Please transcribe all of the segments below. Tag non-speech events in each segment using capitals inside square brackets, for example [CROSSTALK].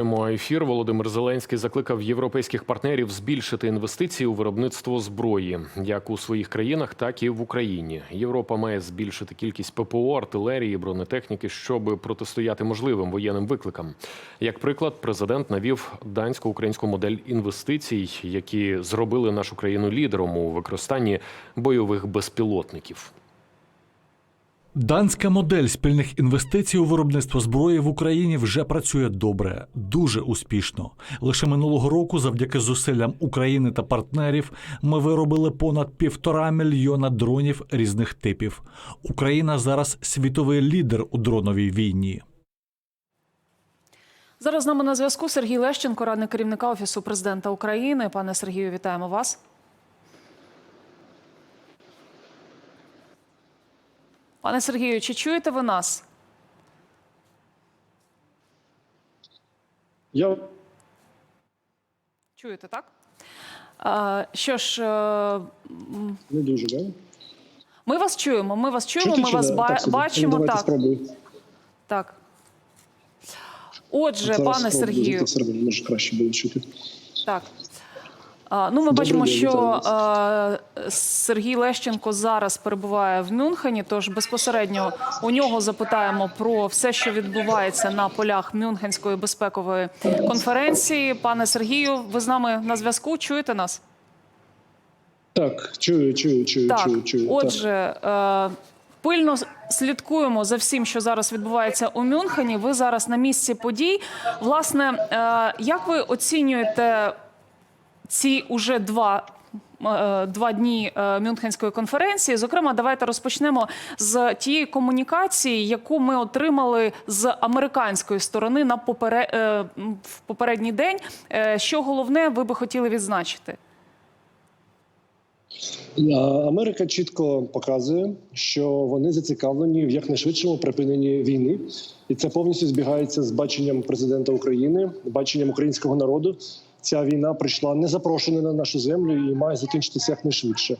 Ефір Володимир Зеленський закликав європейських партнерів збільшити інвестиції у виробництво зброї, як у своїх країнах, так і в Україні. Європа має збільшити кількість ППО, артилерії, бронетехніки, щоб протистояти можливим воєнним викликам. Як приклад, президент навів дансько-українську модель інвестицій, які зробили нашу країну лідером у використанні бойових безпілотників. Данська модель спільних інвестицій у виробництво зброї в Україні вже працює добре, дуже успішно. Лише минулого року, завдяки зусиллям України та партнерів, ми виробили понад півтора мільйона дронів різних типів. Україна зараз світовий лідер у дроновій війні. Зараз з нами на зв'язку Сергій Лещенко, радник керівника Офісу президента України. Пане Сергію, вітаємо вас. Пане Сергію, чи чуєте ви нас? Я Чуєте, так? А, що ж, е, не дуже, да? ми вас чуємо. Ми вас чуємо. Чути ми вас ба- Так, бачимо. давайте Так, спробую. так. Отже, Зараз пане Сергію, може краще буде чути. Так. А, Ну, ми Добрий бачимо, день, що Сергій Лещенко зараз перебуває в Мюнхені. Тож безпосередньо у нього запитаємо про все, що відбувається на полях Мюнхенської безпекової конференції. Пане Сергію, ви з нами на зв'язку? Чуєте нас? Так, чую, чую, чую, Так, чую, чую. отже, е, пильно слідкуємо за всім, що зараз відбувається у Мюнхені. Ви зараз на місці подій. Власне, е, як ви оцінюєте ці уже два? Е, Два дні е, Мюнхенської конференції. Зокрема, давайте розпочнемо з тієї комунікації, яку ми отримали з американської сторони на попере... е, в попередній день. Що головне, ви би хотіли відзначити? Америка чітко показує, що вони зацікавлені в якнайшвидшому припиненні війни, і це повністю збігається з баченням президента України, баченням українського народу. Ця війна прийшла не запрошена на нашу землю і має закінчитися якнайшвидше.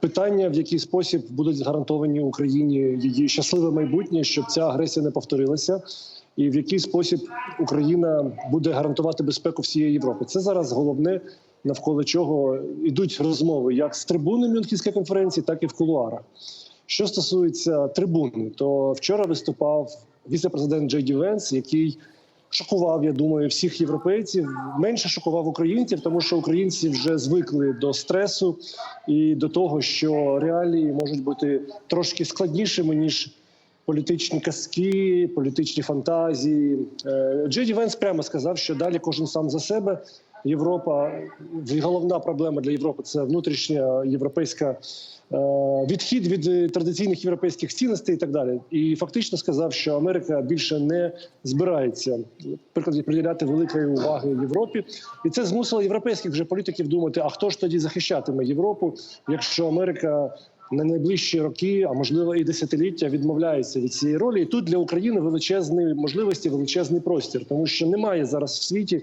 Питання, в який спосіб будуть гарантовані Україні її щасливе майбутнє, щоб ця агресія не повторилася, і в який спосіб Україна буде гарантувати безпеку всієї Європи. Це зараз головне, навколо чого йдуть розмови як з трибуни Мюнхенської конференції, так і в кулуарах. Що стосується трибуни, то вчора виступав віце-президент Джей Ді Венс, який шокував, я думаю, всіх європейців. Менше шокував українців, тому що українці вже звикли до стресу і до того, що реалії можуть бути трошки складнішими ніж політичні казки, політичні фантазії. Джеді Венс прямо сказав, що далі кожен сам за себе. Європа головна проблема для Європи це внутрішня європейська е, відхід від традиційних європейських цінностей і так далі. І фактично сказав, що Америка більше не збирається приклад приділяти великої уваги Європі, і це змусило європейських вже політиків думати: а хто ж тоді захищатиме Європу, якщо Америка на найближчі роки, а можливо і десятиліття, відмовляється від цієї ролі. І тут для України величезні можливості, величезний простір, тому що немає зараз в світі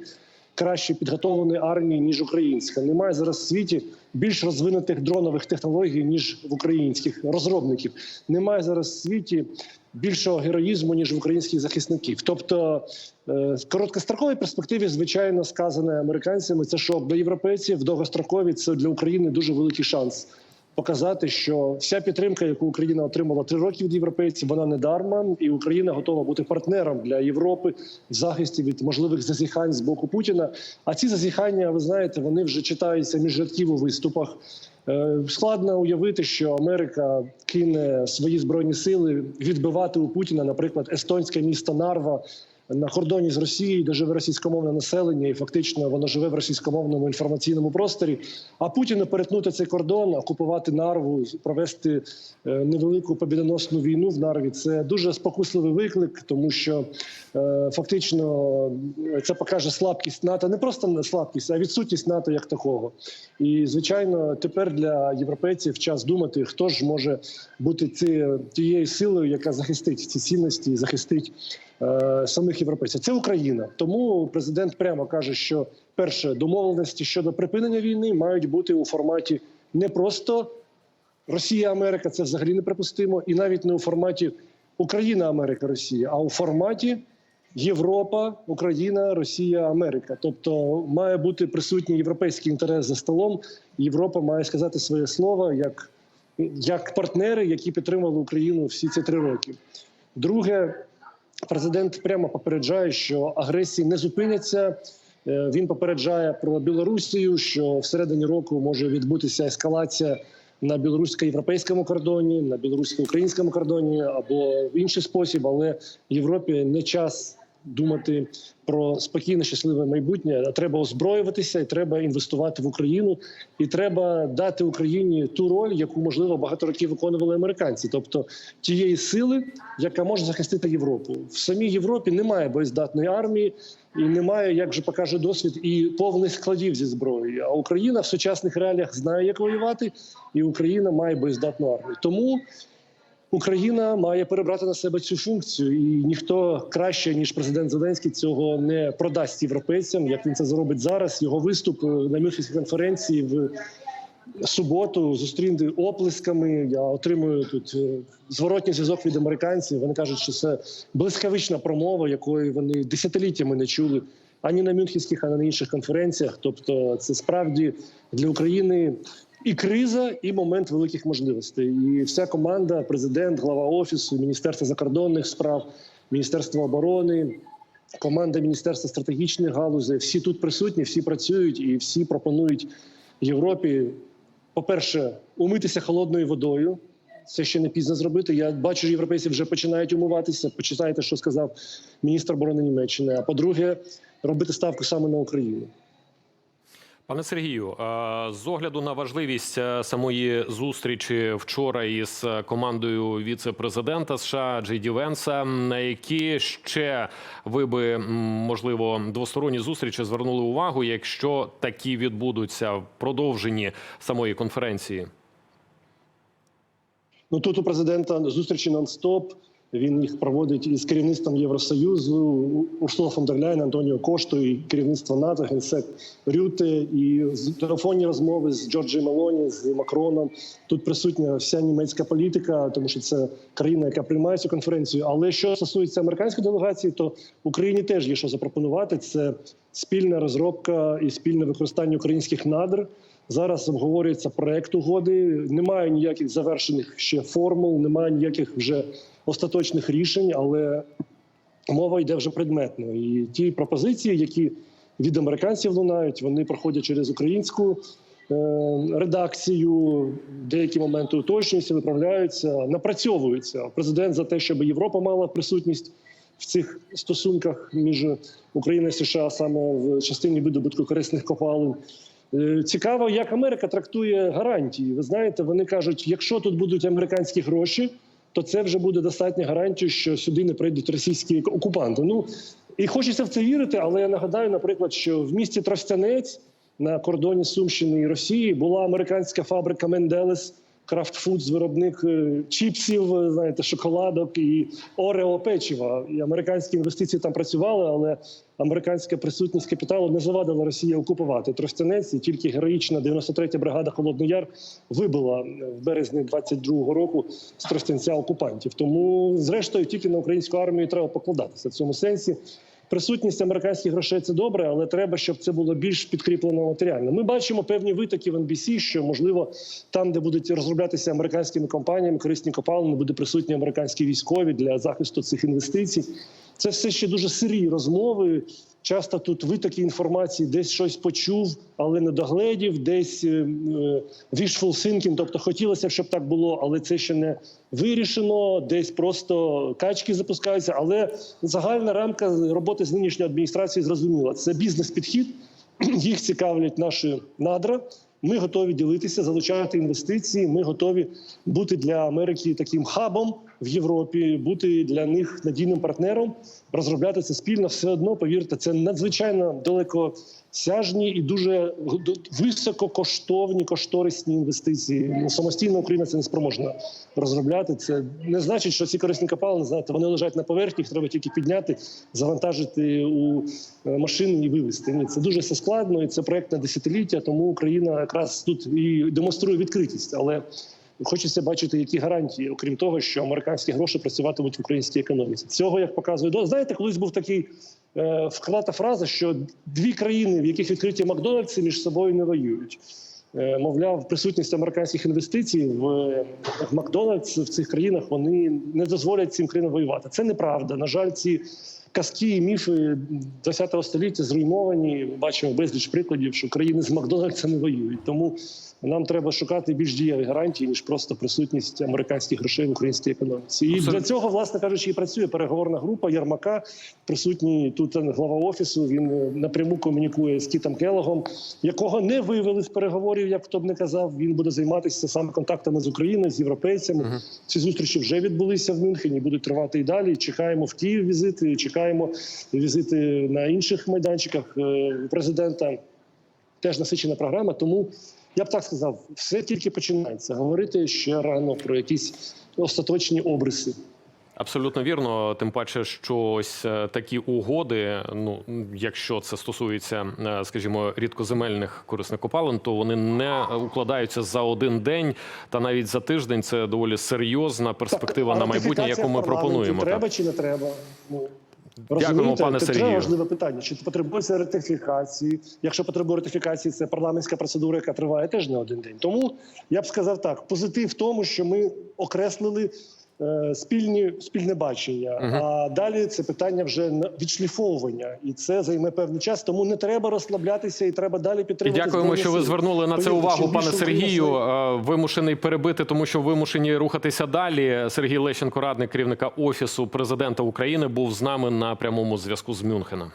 краще підготовленої армії ніж українська. Немає зараз в світі більш розвинутих дронових технологій ніж в українських розробників. Немає зараз в світі більшого героїзму ніж в українських захисників. Тобто, е, в короткостроковій перспективі, звичайно, сказане американцями, це що для європейців в довгостроковій це для України дуже великий шанс. Показати, що вся підтримка, яку Україна отримала три роки від європейців, вона не дарма, і Україна готова бути партнером для Європи в захисті від можливих зазіхань з боку Путіна. А ці зазіхання, ви знаєте, вони вже читаються між рядків у виступах. Е, Складно уявити, що Америка кине свої збройні сили відбивати у Путіна, наприклад, естонське місто Нарва. На кордоні з Росією, де живе російськомовне населення, і фактично воно живе в російськомовному інформаційному просторі. А Путіну перетнути цей кордон, окупувати нарву, провести е, невелику побідоносну війну в Нарві. Це дуже спокусливий виклик, тому що е, фактично е, це покаже слабкість НАТО, не просто слабкість, а відсутність НАТО як такого. І звичайно, тепер для європейців час думати, хто ж може бути тією силою, яка захистить ці цінності, і захистить самих європейців. Це Україна. Тому президент прямо каже, що перше домовленості щодо припинення війни мають бути у форматі не просто Росія, Америка, це взагалі неприпустимо, і навіть не у форматі Україна, Америка, Росія, а у форматі Європа, Україна, Росія, Америка. Тобто має бути присутній європейський інтерес за столом. Європа має сказати своє слово як, як партнери, які підтримали Україну всі ці три роки. Друге, президент прямо попереджає, що агресії не зупиняться. Е, Він попереджає про Білорусію, що всередині року може відбутися ескалація на білорусько-європейському кордоні, на білорусько-українському кордоні або в інший спосіб. Але Європі не час думати про спокійне, щасливе майбутнє. Треба озброюватися, і треба інвестувати в Україну, і треба дати Україні ту роль, яку можливо багато років виконували американці, тобто тієї сили, яка може захистити Європу. В самій Європі немає боєздатної армії. І немає, як же покаже досвід, і повних складів зі зброєю. А Україна в сучасних реаліях знає, як воювати, і Україна має боєздатну армію. Тому Україна має перебрати на себе цю функцію, і ніхто краще ніж президент Зеленський цього не продасть європейцям. Як він це зробить зараз? Його виступ е, на Мюнхенській конференції в суботу зустріти оплесками. Я отримую тут е, зворотній зв'язок від американців. Вони кажуть, що це блискавична промова, якої вони десятиліттями не чули ані на Мюнхенських, ані на інших конференціях. Тобто, це справді для України. І криза, і момент великих можливостей. І вся команда, президент, глава офісу, міністерство закордонних справ, міністерство оборони, команда міністерства стратегічних галузей. Всі тут присутні, всі працюють і всі пропонують Європі, по-перше, умитися холодною водою. Це ще не пізно зробити. Я бачу, що європейці вже починають умиватися. Почитайте, що сказав міністр оборони Німеччини. А по-друге, робити ставку саме на Україну. Пане Сергію, е, з огляду на важливість е, самої зустрічі вчора із е, командою віце-президента США Джей Ді Венса, на які ще ви би можливо двосторонні зустрічі звернули увагу, якщо такі відбудуться в продовженні самої конференції? Ну тут у президента зустрічі нон-стоп. Він їх проводить із керівництвом Євросоюзу Урсула фон дер Ляйн, Антоніо Кошту, і керівництво НАТО, генсек Рюте, і з- телефонні розмови з Джорджі Мелоні, з Макроном. Тут присутня вся німецька політика, тому що це країна, яка приймає цю конференцію. Але що стосується американської делегації, то Україні теж є що запропонувати. Це спільна розробка і спільне використання українських надр. Зараз обговорюється проект угоди. Немає ніяких завершених ще формул, немає ніяких вже остаточних рішень, але мова йде вже предметно. І ті пропозиції, які від американців лунають, вони проходять через українську е, редакцію. Деякі моменти уточнюються, виправляються, напрацьовуються. Президент за те, щоб Європа мала присутність в цих стосунках між Україною і США саме в частині видобутку корисних копалин. Е, Цікаво, як Америка трактує гарантії. Ви знаєте, вони кажуть, якщо тут будуть американські гроші, то це вже буде достатньо гарантію, що сюди не прийдуть російські окупанти. Ну і хочеться в це вірити, але я нагадаю, наприклад, що в місті Тростянець на кордоні Сумщини і Росії була американська фабрика Менделес. Крафтфудз, виробник е, чіпсів, е, знаєте, шоколадок і орео печива. І американські інвестиції там працювали, але американська присутність капіталу не завадила Росії окупувати Тростянець. І тільки героїчна 93-я бригада Холодний Яр вибила е, в березні 22-го року з Тростянця окупантів. Тому, зрештою, тільки на українську армію треба покладатися в цьому сенсі. Присутність американських грошей це добре, але треба, щоб це було більш підкріплено матеріально. Ми бачимо певні витоки в NBC, що можливо там, де будуть розроблятися американськими компаніями корисні копалини, буде присутні американські військові для захисту цих інвестицій. Це все ще дуже сирі розмови. Часто тут витоки інформації, десь щось почув, але не догледів, десь е, е, wishful thinking, тобто хотілося б, щоб так було, але це ще не вирішено. Десь просто качки запускаються. Але загальна рамка роботи з нинішньої адміністрації зрозуміла. Це бізнес-підхід. [CLEARS THROAT] Їх цікавлять наші надра. Ми готові ділитися, залучати інвестиції. Ми готові бути для Америки таким хабом в Європі, бути для них надійним партнером, розробляти це спільно. Все одно повірте, це надзвичайно далекосяжні і дуже висококоштовні кошторисні інвестиції. Ну, Самостійно Україна це не спроможна розробляти. Це не значить, що ці корисні копалини, знаєте, вони лежать на поверхні, їх треба тільки підняти, завантажити у е, машини і вивезти. Ні, це дуже все складно, і це проект на десятиліття. Тому Україна якраз тут і демонструє відкритість. Але Хочеться бачити, які гарантії, окрім того, що американські гроші працюватимуть в українській економіці. Цього як показує до знаєте, колись був такий е, вклата фраза, що дві країни, в яких відкриті Макдональдси, між собою не воюють. Е, Мовляв, присутність американських інвестицій в, в Макдональдс в цих країнах вони не дозволять цим країнам воювати. Це неправда. На жаль, ці казки і міфи ХХ століття зруйновані. Ми бачимо безліч прикладів, що країни з Макдональдса не воюють. Тому нам треба шукати більш дієві гарантії ніж просто присутність американських грошей в українській економіці. І для цього, власне кажучи, і працює переговорна група Єрмака. Присутній тут глава офісу. Він е, напряму комунікує з Кітом Келогом, якого не вивели з переговорів, як хто б не казав. Він буде займатися саме контактами з Україною, з європейцями. Ці зустрічі вже відбулися в Мюнхені, будуть тривати і далі. Чекаємо в Київ візити, чекаємо візити на інших майданчиках е, президента. Теж насичена програма. Тому я б так сказав, все тільки починається. Говорити ще рано про якісь остаточні обриси. Абсолютно вірно. Тим паче, що ось е, такі угоди, ну якщо це стосується, е, скажімо, рідкоземельних корисних копалин, то вони не укладаються за один день та навіть за тиждень. Це доволі серйозна перспектива Так, на майбутнє, яку ми пропонуємо. Треба чи не треба? Ну Дякуємо, пане Сергію. Це важливе питання. Чи потребується ратифікації? Якщо потребує ратифікації, це парламентська процедура, яка триває теж не один день. Тому я б сказав так: позитив в тому, що ми окреслили. Е, Спільні спільне бачення, а далі це питання вже відшліфовування, і це займе певний час. Тому не треба розслаблятися, і треба далі І дякуємо, що ви звернули на це увагу, пане Сергію. Е, Вимушений перебити, тому що вимушені рухатися далі. Сергій Лещенко, радник керівника офісу президента України, був з нами на прямому зв'язку з Мюнхена.